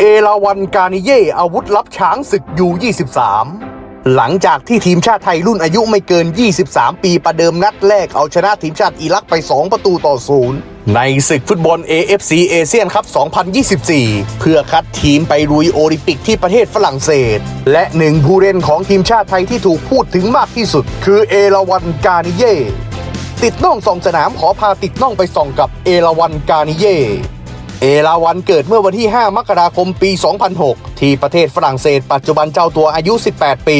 เอราวันกานิเย่อาวุธลับช้างศึกยู23 หลังจากที่ทีมชาติไทยรุ่นอายุไม่เกิน 23 ปีประเดิมนัดแรกเอาชนะทีมชาติอิรักไป 2 ประตูต่อศูนย์ในศึกฟุตบอล AFC เอเชียนคัพ2024 เพื่อคัดทีมไปลุยโอลิมปิกที่ประเทศฝรั่งเศส และหนึ่งผู้เล่นของทีมชาติไทยที่ถูกพูดถึงมากที่สุด คือเอราวันกานิเย่ติดน่องสองสนามขอพาติดน่องไปส่องกับเอราวันกานิเย่ เอราวันเกิดเมื่อวันที่ 5 มกราคมปี 2006 ที่ประเทศฝรั่งเศสปัจจุบันเจ้าตัวอายุ 18 ปี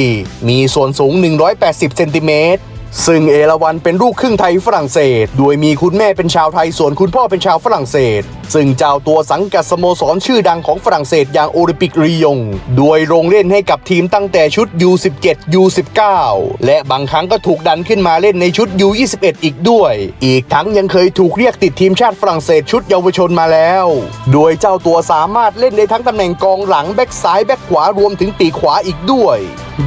มีส่วนสูง 180 เซนติเมตร ซึ่งเอราวันเป็นลูกครึ่งไทยฝรั่งเศส โดยมีคุณแม่เป็นชาวไทยส่วนคุณพ่อเป็นชาวฝรั่งเศส ซึ่งเจ้าตัวสังกัดสโมสรชื่อดังของฝรั่งเศสอย่างโอลิมปิกรียง โดยลงเล่นให้กับทีมตั้งแต่ชุด U17 U19 และบางครั้งก็ถูกดันขึ้นมาเล่นในชุด U21 อีกด้วย อีกทั้งยังเคยถูกเรียกติดทีมชาติฝรั่งเศสชุดเยาวชนมาแล้ว โดยเจ้าตัวสามารถเล่นได้ทั้งตำแหน่งกองหลังแบ็กซ้ายแบ็กขวารวมถึงปีกขวาอีกด้วย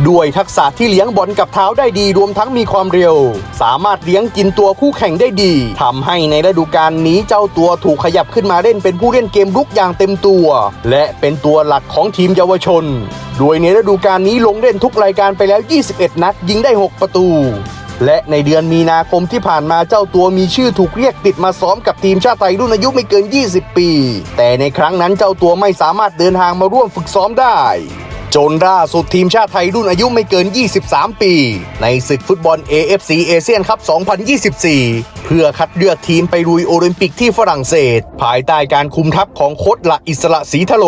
ด้วยทักษะที่เลี้ยงบอลกับเท้าได้ดีรวมทั้งมีความเร็ว สามารถเลี้ยงกินตัวคู่แข่งได้ดีทำให้ในฤดูกาลนี้เจ้าตัวถูกขยับขึ้นมาเล่นเป็นผู้เล่นเกมรุกอย่างเต็มตัว และเป็นตัวหลักของทีมเยาวชน โดยในฤดูกาลนี้ลงเล่นทุกรายการไปแล้ว 21 นัดยิงได้ 6 ประตูและในเดือนมีนาคมที่ผ่านมาเจ้าตัวมีชื่อถูกเรียกติดมาซ้อมกับทีมชาติไทยรุ่นอายุไม่เกิน 20 ปี แต่ในครั้งนั้นเจ้าตัวไม่สามารถเดินทางมาร่วมฝึกซ้อมได้ จนล่าสุดทีมชาติไทยรุ่นอายุไม่เกิน 23 ปี ในศึกฟุตบอล AFC เอเชียนคัพ 2024 เพื่อคัดเลือกทีมไปลุยโอลิมปิกที่ฝรั่งเศส ภายใต้การคุมทัพของโค้ชละอิสระศรีทะโล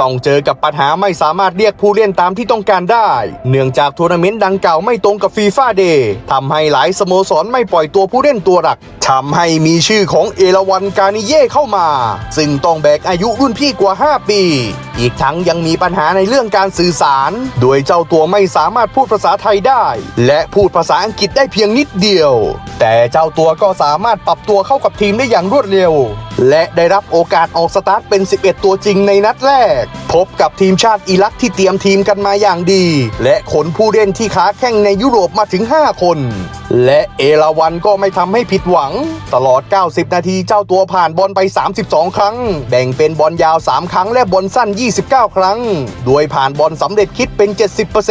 ต้องเจอกับปัญหาไม่สามารถเรียกผู้เล่นตามที่ต้องการได้ เนื่องจากทัวร์นาเมนต์ดังกล่าวไม่ตรงกับฟีฟ่าเดย์ทำให้หลายสโมสรไม่ปล่อยตัวผู้เล่นตัวหลักทำให้มีชื่อของเอราวันกานิเย่เข้ามา ซึ่งต้องแบกอายุรุ่นพี่กว่า 5 ปี อีกทั้งยังมีปัญหาในเรื่องการสื่อสาร โดยเจ้าตัวไม่สามารถพูดภาษาไทยได้ และพูดภาษาอังกฤษได้เพียงนิดเดียว แต่เจ้าตัวก็สามารถปรับตัวเข้ากับทีมได้อย่างรวดเร็ว และได้รับโอกาสออกสตาร์ทเป็น 11 ตัวจริงในนัดแรก พบกับทีมชาติอิรักที่เตรียมทีมกันมาอย่างดี และขนผู้เล่นที่ค้าแข่งในยุโรปมาถึง 5 คน และเอราวันก็ไม่ทำให้ผิดหวัง ตลอด 90 นาทีเจ้าตัวผ่านบอลไป 32 ครั้ง แบ่งเป็นบอลยาว 3 ครั้งและบอลสั้น 29 ครั้ง โดยผ่านบอลสำเร็จคิดเป็น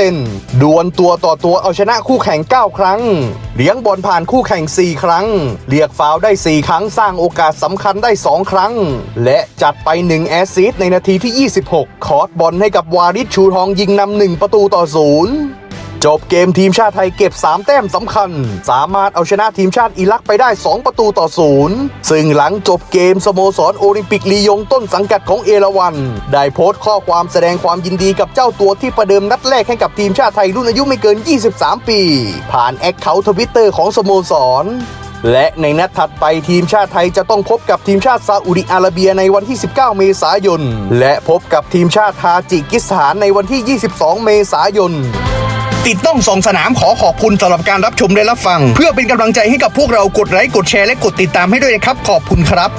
70%ดวลตัวต่อตัวเอาชนะคู่แข่ง 9 ครั้ง เลี้ยงบอลผ่านคู่แข่ง4 ครั้ง เรียกฟาวได้ 4 ครั้งสร้างโอกาสสำคัญได้ 2 ครั้ง และจัดไป 1 แอสซิสต์ในนาทีที่ 26 คอร์ดบอลให้กับวาริชชูทองยิงนำ1ประตูต่อศูนย์ จบเกมทีมชาติไทยเก็บ 3 แต้มสำคัญ สามารถเอาชนะทีมชาติอิรักไปได้ 2 ประตูต่อศูนย์ซึ่งหลังจบเกมสโมสรโอลิมปิกลียงต้นสังกัดของเอราวัน ได้โพสต์ข้อความแสดงความยินดีกับเจ้าตัวที่ประเดิมนัดแรกให้กับทีมชาติไทยรุ่นอายุไม่เกิน 23 ปี ผ่านแอคเคาท์ทวิตเตอร์ของสโมสรและในนัดถัดไปทีมชาติไทยจะต้องพบกับทีมชาติซาอุดิอาระเบียในวันที่ 19 เมษายน และพบกับทีมชาติทาจิกิสถานในวันที่ 22 เมษายน ติดต้องสองสนามขอขอบคุณสำหรับการรับชมและรับฟัง เพื่อเป็นกำลังใจให้กับพวกเรากดไลค์กดแชร์และกดติดตามให้ด้วยนะครับ ขอบคุณครับ